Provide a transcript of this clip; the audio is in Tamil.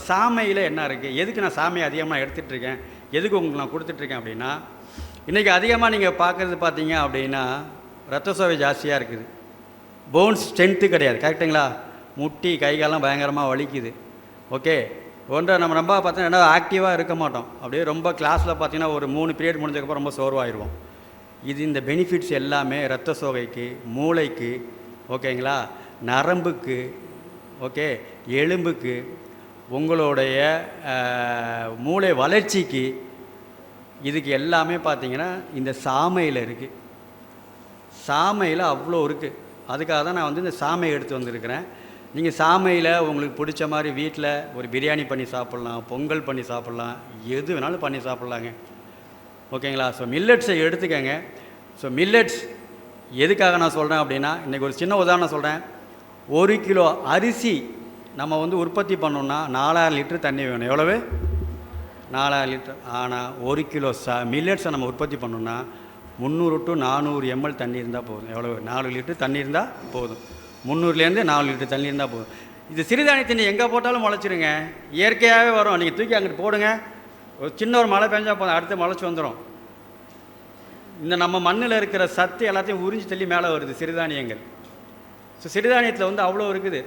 பட் சாமையில் என்ன இருக்குது எதுக்கு நான் சாமையை அதிகமாக எடுத்துகிட்டு இருக்கேன்? எதுக்கு உங்களுக்கு நான் கொடுத்துட்ருக்கேன் அப்படின்னா இன்றைக்கி அதிகமாக நீங்கள் பார்க்குறது பார்த்தீங்க அப்படின்னா ரத்த சோவை ஜாஸ்தியாக இருக்குது. போன்ஸ் ஸ்ட்ரென்த்து கிடையாது. கரெக்டுங்களா முட்டி கை காலெல்லாம் பயங்கரமாக வலிக்குது. ஓகே? ஒன்றை நம்ம ரொம்ப பார்த்தீங்கன்னா ஆக்டிவாக இருக்க மாட்டோம். அப்படியே ரொம்ப கிளாஸில் பார்த்தீங்கன்னா ஒரு மூணு பீரியட் முடிஞ்சதுக்கப்புறம் ரொம்ப சோர்வாயிடுவோம் இது இந்த பெனிஃபிட்ஸ் எல்லாமே ரத்த சோகைக்கு மூளைக்கு ஓகேங்களா? நரம்புக்கு ஓகே? எலும்புக்கு உங்களுடைய மூளை வளர்ச்சிக்கு இதுக்கு எல்லாமே பார்த்தீங்கன்னா இந்த சாமையில் இருக்குது சாமையில் அவ்வளோ இருக்குது அதுக்காக தான் நான் வந்து இந்த சாமையை எடுத்து வந்திருக்கிறேன். நீங்கள் சாமையில் உங்களுக்கு பிடிச்ச மாதிரி வீட்டில் ஒரு பிரியாணி பண்ணி சாப்பிட்லாம் பொங்கல் பண்ணி சாப்பிட்லாம் எது வேணாலும் பண்ணி சாப்பிட்லாங்க. ஓகேங்களா? ஸோ மில்லட்ஸை எடுத்துக்கங்க. ஸோ மில்லட்ஸ் எதுக்காக நான் சொல்கிறேன் அப்படின்னா இன்றைக்கி ஒரு சின்ன உதாரணம் சொல்கிறேன் ஒரு கிலோ அரிசி நம்ம வந்து உற்பத்தி பண்ணோம்னா நாலாயிரம் லிட்டர் தண்ணி வேணும். எவ்வளவு? நாலாயிரம் லிட்டர். ஆனால் ஒரு கிலோ ச மில்லட்ஸை நம்ம உற்பத்தி பண்ணோம்னா முந்நூறு டு நானூறு எம்எல் தண்ணி இருந்தால் போதும். எவ்வளவு? நாலு லிட்டர் தண்ணி இருந்தால் போதும். முந்நூறுலேருந்து நாலு லிட்டர் தண்ணி இருந்தால் போதும். இது சிறுதானிய தண்ணி எங்கே போட்டாலும் முளைச்சிருங்க. இயற்கையாகவே வரும். நீங்கள் தூக்கி அங்கிட்டு போடுங்க. ஒரு சின்ன ஒரு மழை பெஞ்சால் போதும். அடுத்து முளைச்சி வந்துடும் இந்த நம்ம மண்ணில் இருக்கிற சத்து எல்லாத்தையும் உறிஞ்சி தள்ளி மேலே வருது சிறுதானியங்கள். ஸோ சிறுதானியத்தில் வந்து அவ்வளோ இருக்குது.